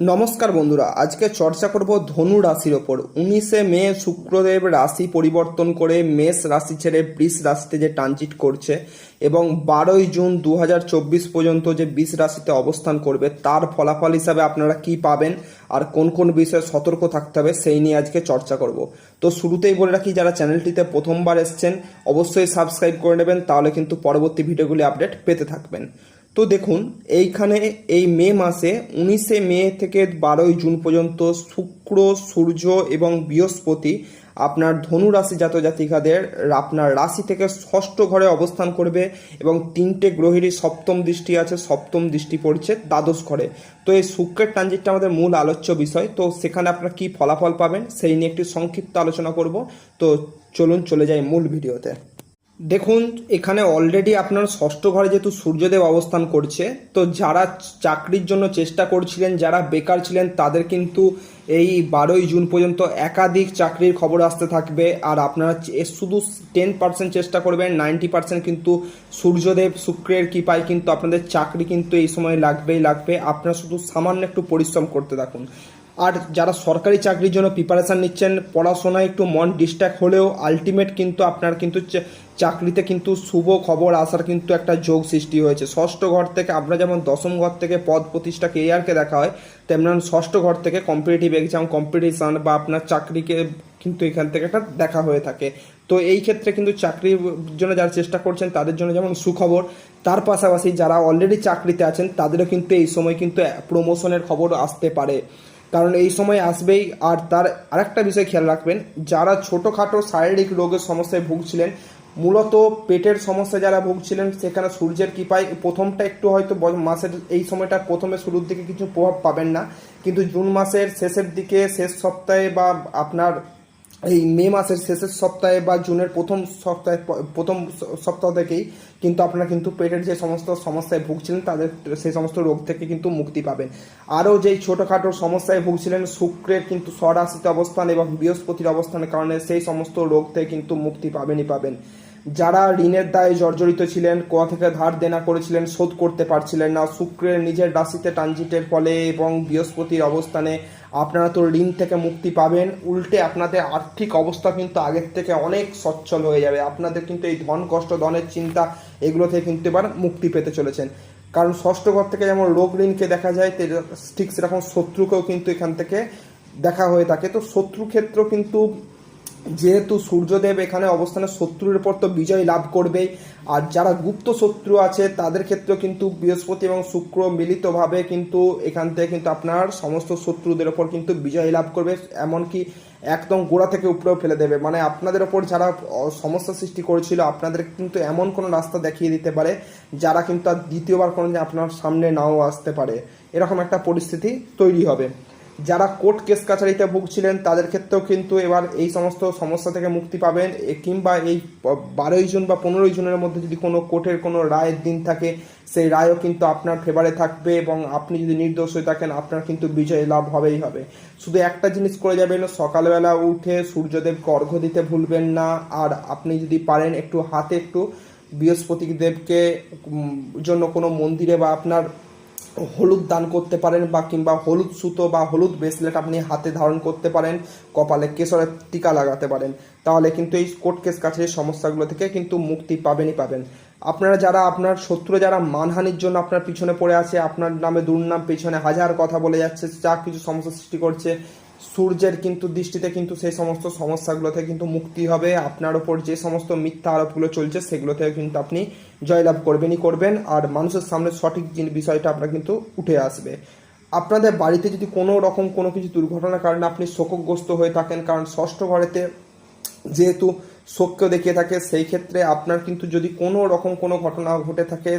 নমস্কার বন্ধুরা, আজকে চর্চা করব ধনু রাশির ওপর। উনিশে মে শুক্রদেব রাশি পরিবর্তন করে মেষ রাশি ছেড়ে বৃষ রাশিতে যে ট্রানজিট করছে এবং বারোই জুন দু হাজার চব্বিশ পর্যন্ত যে বৃষ রাশিতে অবস্থান করবে, তার ফলাফল হিসাবে আপনারা কি পাবেন আর কোন কোন বিষয়ে সতর্ক থাকতে হবে সেই নিয়ে আজকে চর্চা করব। তো শুরুতেই বলে রাখি, যারা চ্যানেলটিতে প্রথমবার এসছেন, অবশ্যই সাবস্ক্রাইব করে নেবেন, তাহলে কিন্তু পরবর্তী ভিডিওগুলি আপডেট পেতে থাকবেন। তো দেখুন, এইখানে এই মে মাসে উনিশে মে থেকে বারোই জুন পর্যন্ত শুক্র, সূর্য এবং বৃহস্পতি আপনার ধনু রাশি জাত জাতিকাদের আপনার রাশি থেকে ষষ্ঠ ঘরে অবস্থান করবে এবং তিনটে গ্রহেরই সপ্তম দৃষ্টি আছে, সপ্তম দৃষ্টি পড়ছে দ্বাদশ ঘরে। তো এই শুক্রের ট্রানজিটটা আমাদের মূল আলোচ্য বিষয়। তো সেখানে আপনারা কি ফলাফল পাবেন সেই নিয়ে একটি সংক্ষিপ্ত আলোচনা করব। তো চলুন চলে যাই মূল ভিডিওতে। দেখুন, এখানে অলরেডি আপনার ষষ্ঠ ঘরে যেহেতু সূর্যদেব অবস্থান করছে, তো যারা চাকরির জন্য চেষ্টা করছিলেন, যারা বেকার ছিলেন, তাদের কিন্তু এই বারোই জুন পর্যন্ত একাধিক চাকরির খবর আসতে থাকবে। আর আপনারা শুধু টেন পার্সেন্ট চেষ্টা করবেন নাইনটি পার্সেন্ট কিন্তু সূর্যদেব, শুক্রের কৃপায় কিন্তু আপনাদের চাকরি কিন্তু এই সময় লাগবেই লাগবে। আপনারা শুধু সামান্য একটু পরিশ্রম করতে থাকুন। আর যারা সরকারি চাকরির জন্য প্রিপারেশান নিচ্ছেন, পড়াশোনায় একটু মন ডিস্ট্র্যাক্ট হলেও আলটিমেট কিন্তু আপনার কিন্তু চাকরিতে কিন্তু শুভ খবর আসার কিন্তু একটা যোগ সৃষ্টি হয়েছে। ষষ্ঠ ঘর থেকে আমরা যেমন দশম ঘর থেকে পদ প্রতিষ্ঠা কেরিয়ারকে দেখা হয় তেমন ষষ্ঠ ঘর থেকে কম্পিটিটিভ এক্সাম কম্পিটিশান বা আপনার চাকরিকে কিন্তু এখান থেকে একটা দেখা হয়ে থাকে। তো এই ক্ষেত্রে কিন্তু চাকরির জন্য যারা চেষ্টা করছেন, তাদের জন্য যেমন সুখবর, তার পাশাপাশি যারা অলরেডি চাকরিতে আছেন, তাদেরও কিন্তু এই সময় কিন্তু প্রমোশনের খবর আসতে পারে। কারণ এই সময় আসবেই। আর তার আরেকটা বিষয় খেয়াল রাখবেন, যারা ছোটোখাটো শারীরিক রোগের সমস্যায় ভুগছিলেন, মূলত পেটের সমস্যা যারা ভুগছিলেন, সেখানে সূর্যের কৃপায় প্রথমটা একটু হয়তো মাসের এই সময়টা প্রথমে শুরুর দিকে কিছু প্রভাব পাবেন না। কিন্তু জুন মাসের শেষের দিকে, শেষ সপ্তাহে বা আপনার এই মে মাসের শেষের সপ্তাহে বা জুনের প্রথম সপ্তাহে, প্রথম সপ্তাহ থেকেই কিন্তু আপনারা কিন্তু পেটের যে সমস্ত সমস্যায় ভুগছিলেন, তাদের সেই সমস্ত রোগ থেকে কিন্তু মুক্তি পাবেন। আরও যেই ছোটোখাটো সমস্যায় ভুগছিলেন, শুক্রের কিন্তু স্বরাশিত অবস্থান এবং বৃহস্পতির অবস্থানের কারণে সেই সমস্ত রোগ থেকে কিন্তু মুক্তি পাবেনই পাবেন। যারা ঋণের দায়ে জর্জরিত ছিলেন, কোয়া থেকে ধার দেনা করেছিলেন, শোধ করতে পারছিলেন না। শুক্রের নিজের রাশিতে ট্রানজিটের ফলে এবং বৃহস্পতির অবস্থানে আপনারা তো ঋণ থেকে মুক্তি পাবেন। উল্টে আপনাদের আর্থিক অবস্থা কিন্তু আগের থেকে অনেক সচ্ছল হয়ে যাবে। আপনাদের কিন্তু এই ধন কষ্ট, ধনের চিন্তা এগুলো থেকে কিন্তু এবার মুক্তি পেতে চলেছেন। কারণ ষষ্ঠ ঘর থেকে যেমন রোগ ঋণকে দেখা যায় ঠিক সেরকম শত্রুকেও কিন্তু এখান থেকে দেখা হয়ে থাকে। তো শত্রু ক্ষেত্র কিন্তু যেহেতু সূর্যদেব এখানে অবস্থানে শত্রুর উপর তো বিজয় লাভ করবেই, আর যারা গুপ্ত শত্রু আছে, তাদের ক্ষেত্রেও কিন্তু বৃহস্পতি এবং শুক্র মিলিতভাবে কিন্তু এখান থেকে কিন্তু আপনার সমস্ত শত্রুদের ওপর কিন্তু বিজয় লাভ করবে, এমনকি একদম গোড়া থেকে উপরেও ফেলে দেবে। মানে আপনাদের ওপর যারা সমস্যা সৃষ্টি করেছিল, আপনাদের কিন্তু এমন কোনো রাস্তা দেখিয়ে দিতে পারে, যারা কিন্তু আর দ্বিতীয়বার কোনো আপনার সামনে নাও আসতে পারে। এরকম একটা পরিস্থিতি তৈরি হবে। যারা কোর্ট কেস কাছারিতে ভুগছিলেন, তাদের ক্ষেত্রেও কিন্তু এবার এই সমস্ত সমস্যা থেকে মুক্তি পাবেন। কিংবা এই বারোই জুন বা পনেরোই জুনের মধ্যে যদি কোনো কোর্টের কোনো রায়ের দিন থাকে, সেই রায়ও কিন্তু আপনার ফেভারে থাকবে এবং আপনি যদি নির্দোষ হয়ে থাকেন, আপনার কিন্তু বিজয় লাভ হবেই হবে। শুধু একটা জিনিস করে যাবেন, সকালবেলা উঠে সূর্যদেবকে অর্ঘ্য দিতে ভুলবেন না। আর আপনি যদি পারেন একটু হাতে একটু বৃহস্পতি দেবকে জন্য কোনো মন্দিরে বা আপনার হলুদ দান করতে পারেন বা কিংবা হলুদ সুতো বা হলুদ ব্রেসলেট আপনি হাতে ধারণ করতে পারেন, কপালে কেশরের টিকা লাগাতে পারেন। তাহলে কিন্তু এই কোর্ট কেস কাছারির সমস্যাগুলো থেকে কিন্তু মুক্তি পাবেনই পাবেন। আপনারা যারা, আপনার শত্রু যারা মানহানির জন্য আপনার পিছনে পড়ে আছে, আপনার নামে দুর্নাম, পিছনে হাজার কথা বলে যাচ্ছে, যা কিছু সমস্যা সৃষ্টি করছে সূর্যের কিন্তু দৃষ্টিতে কিন্তু সেই সমস্ত সমস্যাগুলো থেকে কিন্তু মুক্তি হবে। আপনার ওপর যে সমস্ত মিথ্যা আরোপগুলো চলছে, সেগুলো থেকে কিন্তু আপনি জয়লাভ করবেনই করবেন আর মানুষের সামনে সঠিক বিষয়টা আপনার কিন্তু উঠে আসবে। আপনাদের বাড়িতে যদি কোনো রকম কোনো কিছু দুর্ঘটনার কারণে আপনি শোকগ্রস্ত হয়ে থাকেন, কারণ ষষ্ঠ ঘরেতে যেহেতু শোককে দেখিয়ে থাকে, সেই ক্ষেত্রে আপনার কিন্তু যদি কোনো রকম কোনো ঘটনা ঘটে থাকে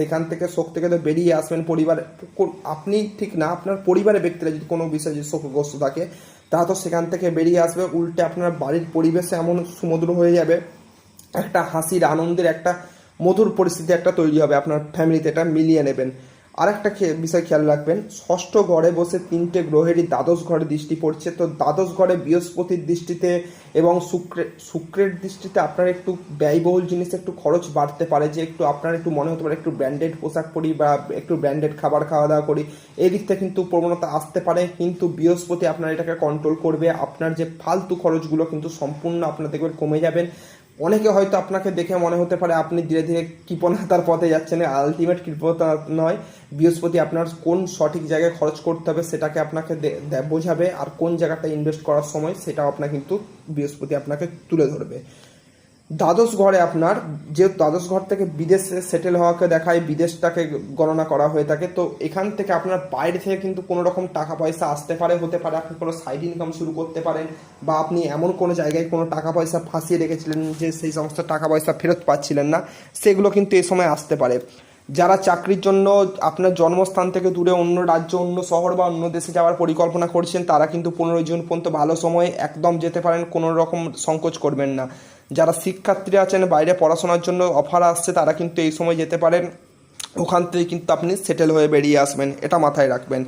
সেখান থেকে শোক থেকে তো বেরিয়ে আসবেন পরিবারে। আপনি ঠিক না, আপনার পরিবারের ব্যক্তিরা যদি কোনো বিষয়ে যদি শোকগ্রস্ত থাকে তা তো সেখান থেকে বেরিয়ে আসবে। উল্টে আপনার বাড়ির পরিবেশে এমন সুমধুর হয়ে যাবে। একটা হাসির, আনন্দের, একটা মধুর পরিস্থিতি একটা তৈরি হবে। আপনার ফ্যামিলিতে এটা মিলিয়ে নেবেন। আরেকটা বিষয় খেয়াল রাখবেন, ষষ্ঠ ঘরে বসে তিনটে গ্রহেরই দ্বাদশ ঘরে দৃষ্টি পড়ছে। তো দ্বাদশ ঘরে বৃহস্পতির দৃষ্টিতে এবং শুক্রের শুক্রের দৃষ্টিতে আপনার একটু ব্যয়বহুল জিনিস, একটু খরচ বাড়তে পারে যে একটু আপনার একটু মনে হতে পারে একটু ব্র্যান্ডেড পোশাক পরি বা একটু ব্র্যান্ডেড খাবার খাওয়া দাওয়া করি। এই দিক থেকে কিন্তু প্রবণতা আসতে পারে, কিন্তু বৃহস্পতি আপনার এটাকে কন্ট্রোল করবে। আপনার যে ফালতু খরচগুলো কিন্তু সম্পূর্ণ আপনার দেখবেন কমে যাবেন। অনেকে হয়তো আপনাকে দেখে মনে হতে পারে আপনি ধীরে ধীরে কৃপণতার পথে যাচ্ছেন আলটিমেট কৃপণতা নয়। বৃহস্পতি আপনার কোন সঠিক জায়গায় খরচ করতে হবে সেটাকে আপনাকে বোঝাবে, আর কোন জায়গাটা ইনভেস্ট করার সময় সেটাও আপনার কিন্তু বৃহস্পতি আপনাকে তুলে ধরবে। দ্বাদশ ঘরে আপনার, যে দ্বাদশ ঘর থেকে বিদেশে সেটেল হওয়াকে দেখায়, বিদেশটাকে গণনা করা হয়ে থাকে, তো এখান থেকে আপনার বাইরে থেকে কিন্তু কোনো রকম টাকা পয়সা আসতে পারে, হতে পারে আপনি কোনো সাইড ইনকাম শুরু করতে পারেন, বা আপনি এমন কোনো জায়গায় কোনো টাকা পয়সা ফাঁসিয়ে রেখেছিলেন যে সেই সমস্ত টাকা পয়সা ফেরত পাচ্ছিলেন না, সেগুলো কিন্তু এই সময় আসতে পারে। যারা চাকরির জন্য আপনার জন্মস্থান থেকে দূরে অন্য রাজ্য, অন্য শহর বা অন্য দেশে যাওয়ার পরিকল্পনা করছেন, তারা কিন্তু পনেরোই জুন পর্যন্ত ভালো সময়ে একদম যেতে পারেন, কোনো রকম সংকোচ করবেন না। যারা শিক্ষার্থী আছেন, বাইরে পড়াশোনার জন্য অফার আসছে, তারা কিন্তু এই সময় যেতে পারেন। ওখান থেকে কিন্তু আপনি সেটেল হয়ে বেরিয়ে আসবেন, এটা মাথায় রাখবেন।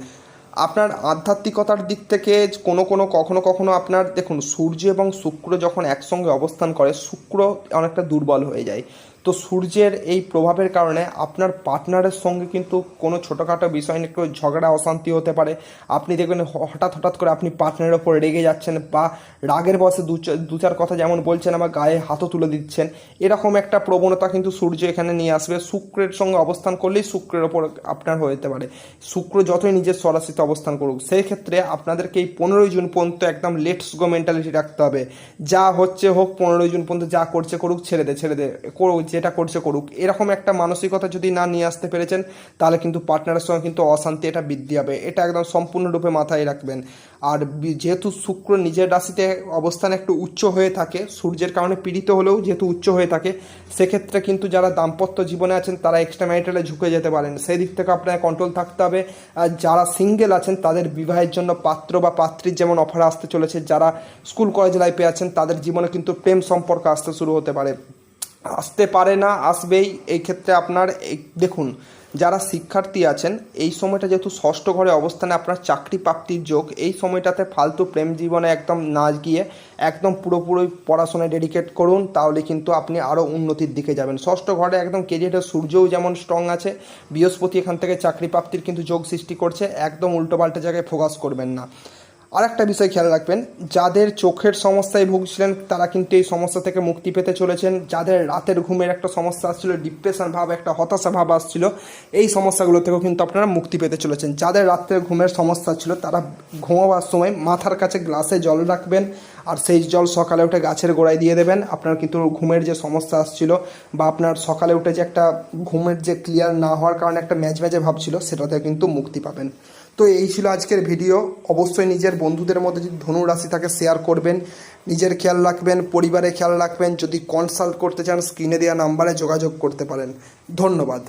আপনার আধ্যাত্মিকতার দিক থেকে কোনো কোনো, কখনো কখনো আপনার, দেখুন, সূর্য এবং শুক্র যখন একসঙ্গে অবস্থান করে, শুক্র অনেকটা দুর্বল হয়ে যায়। তো সূর্যের এই প্রভাবের কারণে আপনার পার্টনারের সঙ্গে কিন্তু কোনো ছোটোখাটো বিষয় নিয়ে একটু ঝগড়া, অশান্তি হতে পারে। আপনি দেখবেন হঠাৎ হঠাৎ করে আপনি পার্টনারের ওপর রেগে যাচ্ছেন বা রাগের বসে দু চার কথা যেমন বলছেন আবার গায়ে হাতও তুলে দিচ্ছেন, এরকম একটা প্রবণতা কিন্তু সূর্য এখানে নিয়ে আসবে। শুক্রের সঙ্গে অবস্থান করলেই শুক্রের ওপর আপনার হতে পারে। শুক্র যতই নিজের সরাসিতে অবস্থান করুক, সেই ক্ষেত্রে আপনাদেরকে এই পনেরোই জুন পর্যন্ত একদম লেটস গো মেন্টালিটি রাখতে হবে। যা হচ্ছে হোক, পনেরোই জুন পর্যন্ত যা করছে করুক, ছেড়ে দে ছেড়ে দে করুক যেটা করছে করুক। এরকম একটা মানসিকতা যদি না নিয়ে আসতে পেরেছেন, তাহলে কিন্তু পার্টনারের সঙ্গে কিন্তু অশান্তি এটা বৃদ্ধি হবে এটা একদম সম্পূর্ণরূপে মাথায় রাখবেন। আর যেহেতু শুক্র নিজের রাশিতে অবস্থান একটু উচ্চ হয়ে থাকে, সূর্যের কারণে পীড়িত হলেও যেহেতু উচ্চ হয়ে থাকে, সেক্ষেত্রে কিন্তু যারা দাম্পত্য জীবনে আছেন, তারা এক্সট্রা ম্যারিটালে ঝুঁকে যেতে পারেন। সেই দিক থেকে আপনার কন্ট্রোল থাকতে হবে। আর যারা সিঙ্গেল আছেন, তাদের বিবাহের জন্য পাত্র বা পাত্রীর যেমন অফার আসতে চলেছে, যারা স্কুল কলেজ লাইফে আছেন, তাদের জীবনে কিন্তু প্রেম সম্পর্ক আসতে শুরু হতে পারে। আসতে পারে না, আসবেই। এই ক্ষেত্রে আপনার দেখুন, যারা শিক্ষার্থী আছেন, এই সময়টা যেহেতু ষষ্ঠ ঘরে অবস্থানে আপনার চাকরি প্রাপ্তির যোগ, এই সময়টাতে ফালতু প্রেম জীবনে একদম না গিয়ে একদম পুরোপুরি পড়াশোনায় ডেডিকেট করুন, তাহলে কিন্তু আপনি আরও উন্নতির দিকে যাবেন। ষষ্ঠ ঘরে একদম কেরিয়ারের সূর্যও যেমন স্ট্রং আছে, বৃহস্পতি এখান থেকে চাকরি প্রাপ্তির কিন্তু যোগ সৃষ্টি করছে, একদম উল্টোপাল্টা জায়গায় ফোকাস করবেন না। আর একটা বিষয় খেয়াল রাখবেন, যাদের চোখের সমস্যায় ভুগছিলেন, তারা কিন্তু এই সমস্যা থেকে মুক্তি পেতে চলেছেন। যাদের রাতের ঘুমের একটা সমস্যা আসছিল ডিপ্রেশন ভাব, একটা হতাশা ভাব আসছিল, এই সমস্যাগুলো থেকেও কিন্তু আপনারা মুক্তি পেতে চলেছেন। যাদের রাতের ঘুমের সমস্যা ছিল, তারা ঘুমাবার সময় মাথার কাছে গ্লাসে জল রাখবেন আর সেই জল সকালে উঠে গাছের গোড়ায় দিয়ে দেবেন। আপনার কিন্তু ঘুমের যে সমস্যা আসছিল বা আপনার সকালে উঠে যে একটা ঘুমের যে ক্লিয়ার না হওয়ার কারণে একটা ম্যাচ ম্যাচে ভাব ছিল সেটাতে কিন্তু মুক্তি পাবেন। তো এই ছিল আজকের ভিডিও। অবশ্যই নিজের বন্ধুদের মধ্যে যদি ধনু রাশি থাকে শেয়ার করবেন। নিজের খেয়াল রাখবেন পরিবারে খেয়াল রাখবেন। যদি কনসাল্ট করতে চান স্ক্রিনে দেওয়া নাম্বারে যোগাযোগ করতে পারেন। ধন্যবাদ।